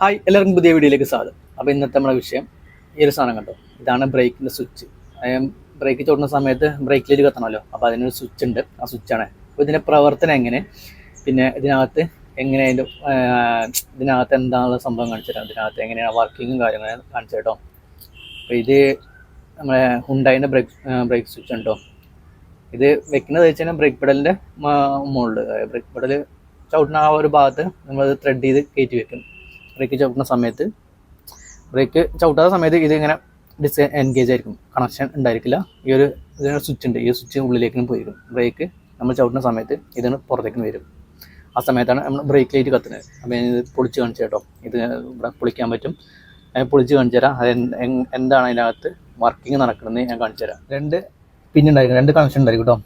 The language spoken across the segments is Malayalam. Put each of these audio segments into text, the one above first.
ഹായ് എല്ലാവർക്കും പുതിയ വീഡിയോയിലേക്ക് സ്വാഗതം. അപ്പോൾ ഇന്നത്തെ നമ്മുടെ വിഷയം ഈ ഒരു സാധനം കണ്ടോ? ഇതാണ് ബ്രേക്കിന്റെ സ്വിച്ച്. ബ്രേക്ക് ചോടുന്ന സമയത്ത് ബ്രേക്കിലേക്ക് കത്തണമല്ലോ. അപ്പോൾ അതിനൊരു സ്വിച്ച് ഉണ്ട്. ആ സ്വിച്ചാണ് അപ്പോൾ ഇതിന്റെ പ്രവർത്തനം എങ്ങനെ? പിന്നെ ഇതിനകത്ത് എങ്ങനെ അതിന്റെ ഇതിനകത്ത് എന്താണുള്ള സംഭവം കാണിച്ചു തരാം. ഇതിനകത്ത് എങ്ങനെയാണ് വർക്കിങ്ങും കാര്യങ്ങളും കാണിച്ചു കേട്ടോ. അപ്പോൾ ഇത് നമ്മളെ ഹുണ്ടായിന്റെ ബ്രേക്ക് ബ്രേക്ക് സ്വിച്ച് ഉണ്ടോ? ഇത് വെക്കുന്നത് വെച്ച് കഴിഞ്ഞാൽ ബ്രേക്ക് പെഡലിന്റെ മുകളിൽ ബ്രേക്ക് പെഡൽ ചവിട്ടുന്ന ആ ഒരു ഭാഗത്ത് നമ്മളത് ത്രെഡ് ചെയ്ത് കയറ്റി വെക്കും ബ്രേക്ക് ചവിട്ടുന്ന സമയത്ത് ബ്രേക്ക് ചവിട്ടാത്ത സമയത്ത് ഇതിങ്ങനെ ഡിസ് എൻഗേജ് ആയിരിക്കും. കണക്ഷൻ ഉണ്ടായിരിക്കില്ല. ഈ ഒരു ഇതിനൊരു സ്വിച്ച് ഉണ്ട്. ഈ സ്വിച്ച് ഉള്ളിലേക്ക് പോയിരിക്കും. ബ്രേക്ക് നമ്മൾ ചവിട്ടുന്ന സമയത്ത് ഇതിന് പുറത്തേക്ക് വരും. ആ സമയത്താണ് നമ്മൾ ബ്രേക്ക് ലൈറ്റ് കത്തുന്നത്. അപ്പോൾ ഇത് പൊളിച്ച് കാണിച്ചു കേട്ടോ ഇത് ഇവിടെ പൊളിക്കാൻ പറ്റും. പൊളിച്ച് കാണിച്ചു തരാം. അത് എന്താണ് അതിനകത്ത് വർക്കിംഗ് നടക്കുന്നത് ഞാൻ കാണിച്ചു തരാം. രണ്ട് പിൻ ഉണ്ടായിരിക്കും. രണ്ട് കണക്ഷൻ ഉണ്ടായിരിക്കും കേട്ടോ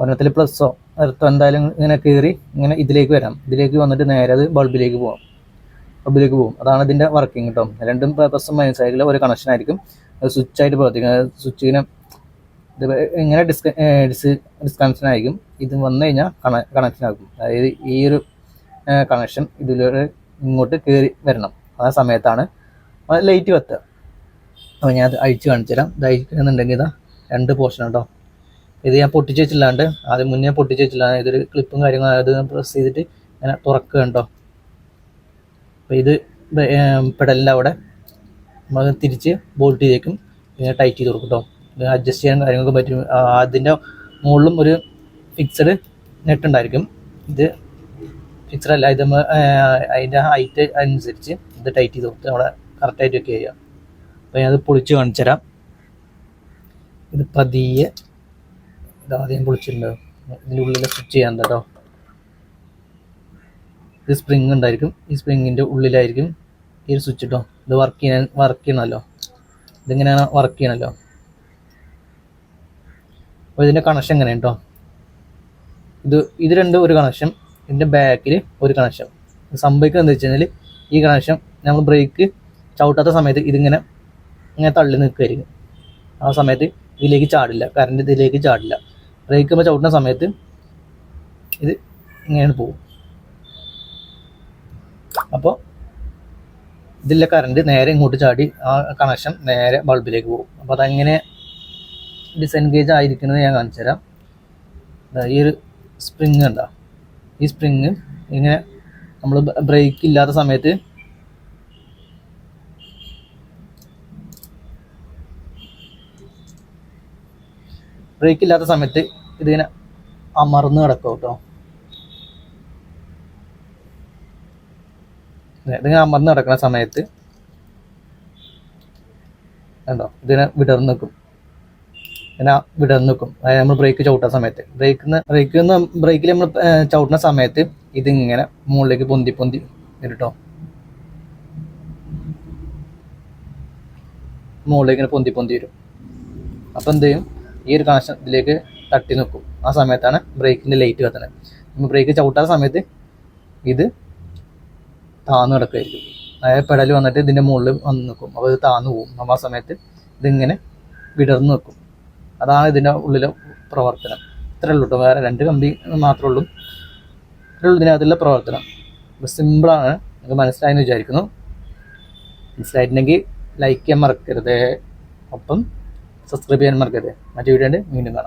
ഒരെണ്ണത്തിൽ പ്ലസ്സോ എർത്തോ എന്തായാലും ഇങ്ങനെ കയറി ഇങ്ങനെ ഇതിലേക്ക് വരാം. ഇതിലേക്ക് വന്നിട്ട് നേരെ അത് ബൾബിലേക്ക് പോകാം ബൾബിലേക്ക് പോകും. അതാണ് ഇതിന്റെ വർക്കിംഗ് കേട്ടോ രണ്ടും പ്ലസും മൈനസ് ആയിട്ടുള്ള ഒരു കണക്ഷൻ ആയിരിക്കും. അത് സ്വിച്ച് ആയിട്ട് പ്രവർത്തിക്കും. സ്വിച്ച് ഇങ്ങനെ ഇങ്ങനെ ഡിസ്ക ഡിസ് ഡിസ്കണക്ഷൻ ആയിരിക്കും. ഇത് വന്നു കഴിഞ്ഞാൽ കണ കണക്ഷൻ ആകും. അതായത് ഈ ഒരു കണക്ഷൻ ഇതിലൂടെ ഇങ്ങോട്ട് കയറി വരണം. ആ സമയത്താണ് ലൈറ്റ് കത്തുക അപ്പോൾ ഞാൻ അത് അഴിച്ച് കാണിച്ചു തരാം. ഇത് അഴിക്കുന്നുണ്ടെങ്കിൽ ഇതാ രണ്ട് പോർഷൻ കേട്ടോ ഇത് ഞാൻ പൊട്ടിച്ച് വെച്ചില്ലാണ്ട് ആദ്യം മുന്നേ പൊട്ടിച്ച് വെച്ചില്ല. ഇതൊരു ക്ലിപ്പും കാര്യങ്ങളും അത് പ്രസ് ചെയ്തിട്ട് ഇങ്ങനെ തുറക്കുക കേട്ടോ അപ്പോൾ ഇത് പെടലിന്റെ അവിടെ നമ്മൾ തിരിച്ച് ബോൾട്ട് ചെയ്തേക്കും. ഇങ്ങനെ ടൈറ്റ് ചെയ്ത് കൊടുക്കും കേട്ടോ അഡ്ജസ്റ്റ് ചെയ്യാൻ കാര്യങ്ങളൊക്കെ പറ്റും. അതിന്റെ മുകളിലും ഒരു ഫിക്സഡ് നെറ്റ് ഉണ്ടായിരിക്കും. ഇത് ഫിക്സഡ് അല്ല ഇത് അതിന്റെ ഹൈറ്റ് അനുസരിച്ച് ഇത് ടൈറ്റ് ചെയ്ത് കൊടുത്ത് അവിടെ കറക്റ്റായിട്ട് വെക്കുക ചെയ്യുക. അപ്പോൾ ഞാനത് പൊളിച്ച് കാണിച്ചു തരാം. ഇത് പതിയെ ഇതാദ്യം ആദ്യം പൊളിച്ചിട്ടുണ്ട്. ഇതിന്റെ ഉള്ളിൽ സ്വിച്ച് ചെയ്യാൻ കേട്ടോ ഇത് സ്പ്രിങ് ഉണ്ടായിരിക്കും. ഈ സ്പ്രിങ്ങിന്റെ ഉള്ളിലായിരിക്കും ഈ ഒരു സ്വിച്ച് കേട്ടോ ഇത് വർക്ക് ചെയ്യാൻ വർക്ക് ചെയ്യണമല്ലോ. ഇതിങ്ങനെയാണ് വർക്ക് ചെയ്യണമല്ലോ? അപ്പോൾ ഇതിന്റെ കണക്ഷൻ എങ്ങനെ കേട്ടോ ഇത് ഇത് രണ്ടും ഒരു കണക്ഷൻ ഇതിന്റെ ബാക്കിൽ ഒരു കണക്ഷൻ സംഭവിക്കുന്നത് എന്താ വെച്ച് കഴിഞ്ഞാൽ ഈ കണക്ഷൻ നമ്മൾ ബ്രേക്ക് ചവിട്ടാത്ത സമയത്ത് ഇതിങ്ങനെ ഇങ്ങനെ തള്ളി നിൽക്കുമായിരിക്കും ആ സമയത്ത് ഇതിലേക്ക് ചാടില്ല. കറണ്ട് ഇതിലേക്ക് ചാടില്ല. ബ്രേക്ക് ചവിട്ടുന്ന സമയത്ത് ഇത് ഇങ്ങനെയാണ് പോകും. അപ്പോൾ ഇതിലെ കറണ്ട് നേരെ ഇങ്ങോട്ട് ചാടി ആ കണക്ഷൻ നേരെ ബൾബിലേക്ക് പോകും. അപ്പോൾ അതങ്ങനെ ഡിസെൻഗേജ് ആയിരിക്കുന്നത് ഞാൻ കാണിച്ചു തരാം. ഈ ഒരു സ്പ്രിങ് ഉണ്ടോ ഈ സ്പ്രിങ് ഇങ്ങനെ നമ്മൾ ബ്രേക്ക് ഇല്ലാത്ത സമയത്ത് ബ്രേക്ക് ഇല്ലാത്ത സമയത്ത് ഇതിങ്ങനെ അമർന്ന് കിടക്കും കേട്ടോ. ഇതിങ്ങനെ അമർന്ന് നടക്കുന്ന സമയത്ത് കണ്ടോ? ഇതിനെ വിടർന്ന് നിൽക്കും. ഇങ്ങനെ വിടർന്ന് നിൽക്കും. അതായത് നമ്മൾ ബ്രേക്ക് ചവിട്ടുന്ന സമയത്ത്. ബ്രേക്കിന്ന് ബ്രേക്കിൽ ബ്രേക്കിൽ നമ്മൾ ചവിട്ടുന്ന സമയത്ത് ഇതിങ്ങനെ മുകളിലേക്ക് പൊന്തി പൊന്തി വരും മുകളിലേക്ക് ഇങ്ങനെ പൊന്തി പൊന്തി വരും. അപ്പോൾ എന്ത് ചെയ്യും? ഈ ഒരു കണക്ഷൻ ഇതിലേക്ക് തട്ടി നിൽക്കും. ആ സമയത്താണ് ബ്രേക്കിന്റെ ലൈറ്റ് കത്തുന്നത് നമ്മൾ ബ്രേക്ക് ചവിട്ടാത്ത സമയത്ത് ഇത് താന്ന് കിടക്കുമായിരിക്കും അതായത് പെടൽ വന്നിട്ട് ഇതിന്റെ മുകളിൽ വന്ന് നിൽക്കും. അപ്പോൾ ഇത് താന്ന് പോകും. അപ്പോൾ ആ സമയത്ത് ഇതിങ്ങനെ വിടർന്ന് നിൽക്കും. അതാണ് ഇതിന്റെ ഉള്ളിലെ പ്രവർത്തനം. ഇത്രയേ ഉള്ളൂ കേട്ടോ. വേറെ രണ്ട് കമ്പി മാത്രമേ ഉള്ളൂ. ഇത്രയേ ഉള്ളൂ ഇതിനകത്തുള്ള പ്രവർത്തനം. അപ്പോൾ സിമ്പിളാണ്. നിങ്ങൾക്ക് മനസ്സിലായെന്ന് വിചാരിക്കുന്നു. മനസ്സിലായിട്ടുണ്ടെങ്കിൽ ലൈക്ക് ചെയ്യാൻ മറക്കരുത്. ഒപ്പം സബ്സ്ക്രൈബ് ചെയ്യാൻ മറക്കരുത്. മറ്റേ വീഡിയോ വീണ്ടും കാണാം.